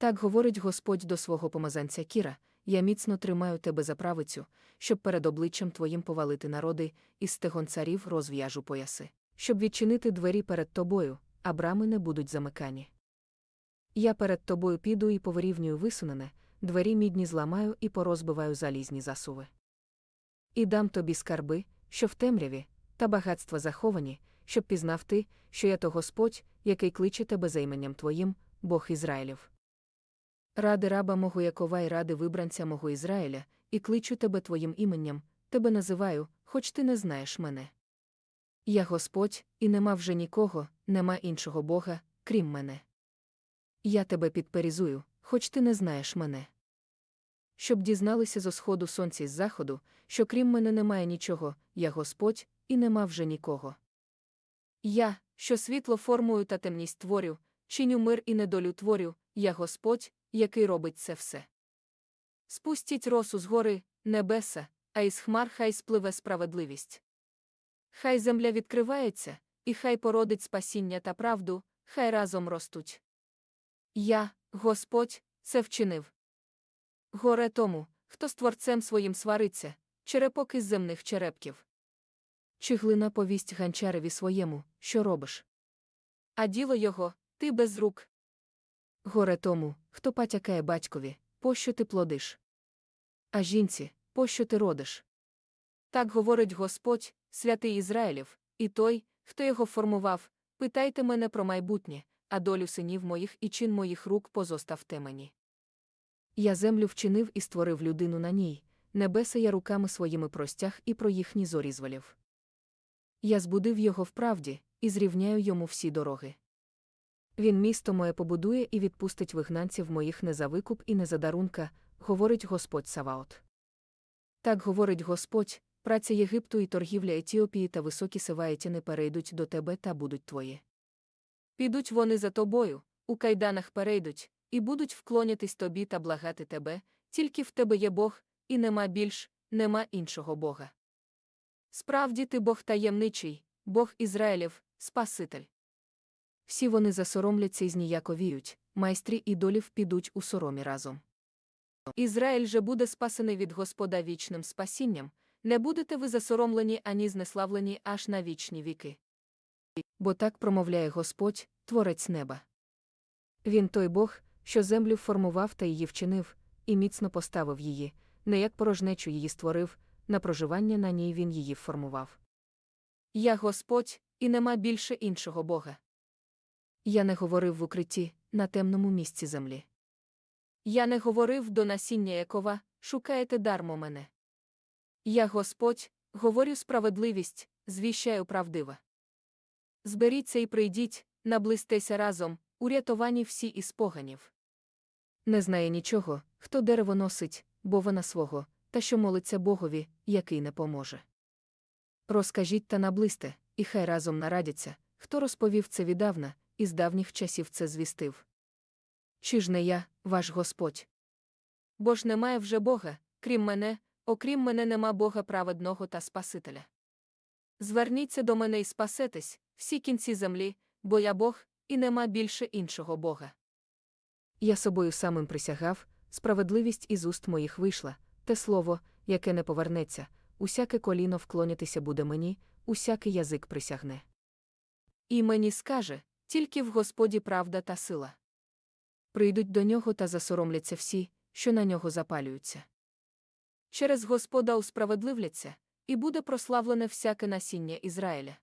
Так говорить Господь до свого помазанця Кіра, я міцно тримаю тебе за правицю, щоб перед обличчям твоїм повалити народи, і стегон царів розв'яжу пояси, щоб відчинити двері перед тобою, а брами не будуть замикані. Я перед тобою піду і повирівнюю висунене, двері мідні зламаю і порозбиваю залізні засуви. І дам тобі скарби, що в темряві, та багатства заховані, щоб пізнав ти, що я то Господь, який кличе тебе за іменем твоїм, Бог Ізраїлів. Ради раба мого Якова і ради вибранця мого Ізраїля, і кличу тебе твоїм іменем, тебе називаю, хоч ти не знаєш мене. Я Господь, і нема вже нікого, нема іншого Бога, крім мене. Я тебе підперізую, хоч ти не знаєш мене. Щоб дізналися зо сходу сонця і з заходу, що крім мене немає нічого, я Господь, і нема вже нікого. Я, що світло формую та темність творю, чиню мир і недолю творю, я Господь, який робить це все. Спустіть росу з гори, небеса, а із хмар хай спливе справедливість. Хай земля відкривається, і хай породить спасіння та правду, хай разом ростуть. Я, Господь, це вчинив. Горе тому, хто з творцем своїм свариться, черепок із земних черепків. Чи глина повість ганчареві своєму, що робиш? А діло його, ти без рук. Горе тому, хто потякає батькові, пощо ти плодиш? А жінці, пощо ти родиш? Так говорить Господь, святий Ізраїлів, і той, хто його формував, питайте мене про майбутнє, а долю синів моїх і чин моїх рук позоставте мені. Я землю вчинив і створив людину на ній, небеса я руками своїми простяг і про їхні зорі звалів. Я збудив його в правді, і зрівняю йому всі дороги. Він місто моє побудує і відпустить вигнанців моїх не за викуп і не за дарунка, говорить Господь Саваот. Так говорить Господь, праця Єгипту і торгівля Етіопії та високі севаєтіни перейдуть до тебе та будуть твої. Підуть вони за тобою, у кайданах перейдуть, і будуть вклонятись тобі та благати тебе, тільки в тебе є Бог, і нема більш, нема іншого Бога. Справді ти Бог таємничий, Бог Ізраїлів, Спаситель. Всі вони засоромляться і зніяковіють, майстрі ідолів підуть у соромі разом. Ізраїль же буде спасений від Господа вічним спасінням, не будете ви засоромлені ані знеславлені аж на вічні віки. Бо так промовляє Господь, Творець неба. Він той Бог, що землю формував та її вчинив, і міцно поставив її, не як порожнечу її створив, на проживання на ній він її формував. Я Господь, і нема більше іншого Бога. Я не говорив в укритті, на темному місці землі. Я не говорив до насіння Якова, шукаєте дармо мене. Я Господь, говорю справедливість, звіщаю правдива. Зберіться і прийдіть, наблизьтеся разом, урятовані всі із поганів. Не знає нічого, хто дерево носить, бо вона свого, та що молиться Богові, який не поможе. Розкажіть та наблизьте, і хай разом нарадяться, хто розповів це віддавна, і з давніх часів це звістив. Чи ж не я, ваш Господь? Бо ж немає вже Бога, крім мене, окрім мене нема Бога праведного та Спасителя. Зверніться до мене і спасетесь, всі кінці землі, бо я Бог, і нема більше іншого Бога. Я собою самим присягав, справедливість із уст моїх вийшла, те слово, яке не повернеться, усяке коліно вклонятися буде мені, усякий язик присягне. І мені скаже тільки в Господі правда та сила. Прийдуть до нього та засоромляться всі, що на нього запалюються. Через Господа усправедливляться, і буде прославлене всяке насіння Ізраїля.